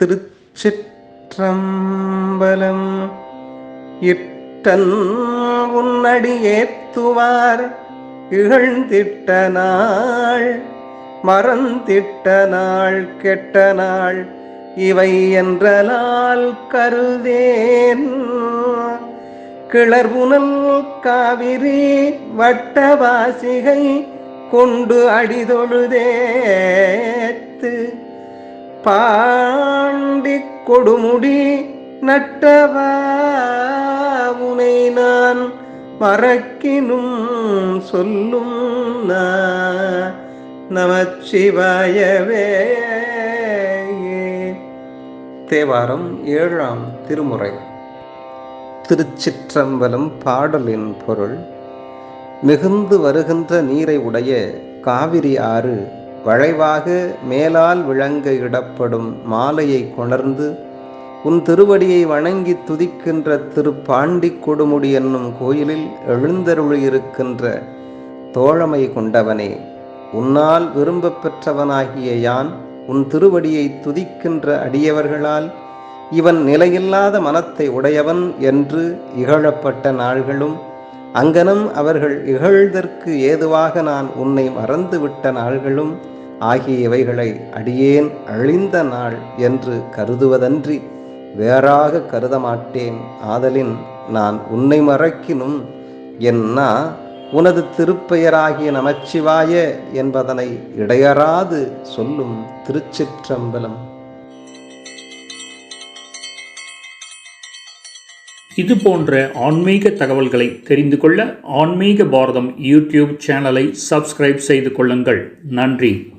திருச்சிற்றம்பலம். இட்டன் உன்னடி ஏத்துவார் இகழ்ந்திட்ட நாள் மறந்திட்ட நாள் கெட்ட நாள் இவை என்றலால் கருதேன். கிளர்புனல் காவிரி வட்டவாசிகை கொண்டு அடிதொழுதேத்து பா கொடுமுடி நட்டவா? உனை நான் மறக்கினும் சொல்லும் நா- நமச்சிவாயவே. தேவாரம் ஏழாம் திருமுறை. திருச்சிற்றம்பலம் பாடலின் பொருள். மிகுந்து வருகின்ற நீரை உடைய காவிரி ஆறு வளைவாக மேலால் விளங்க இடப்படும் மாலையை கொணர்ந்து உன் திருவடியை வணங்கி துதிக்கின்ற திரு பாண்டி கொடுமுடி என்னும் கோயிலில் எழுந்தருளியிருக்கின்ற தோழமை கொண்டவனே உன்னால் விரும்பப் பெற்றவனாகிய யான் உன் திருவடியை துதிக்கின்ற அடியவர்களால் இவன் நிலையில்லாத மனத்தை உடையவன் என்று இகழப்பட்ட நாள்களும் அங்கனம் அவர்கள் இகழ்தற்கு ஏதுவாக நான் உன்னை மறந்துவிட்ட நாள்களும் ஆகிய இவைகளை அடியேன் அழிந்த நாள் என்று கருதுவதன்றி வேறாக கருத மாட்டேன் ஆதலின் நான் உன்னை மறக்கினும் என்னா உனது திருப்பெயராகிய நமச்சிவாய என்பதனை இடையறாது சொல்லும் திருச்சிற்றம்பலம். இது போன்ற ஆன்மீக தகவல்களை தெரிந்து கொள்ள ஆன்மீக பாரதம் யூடியூப் சேனலை சப்ஸ்கிரைப் செய்து கொள்ளுங்கள். நன்றி.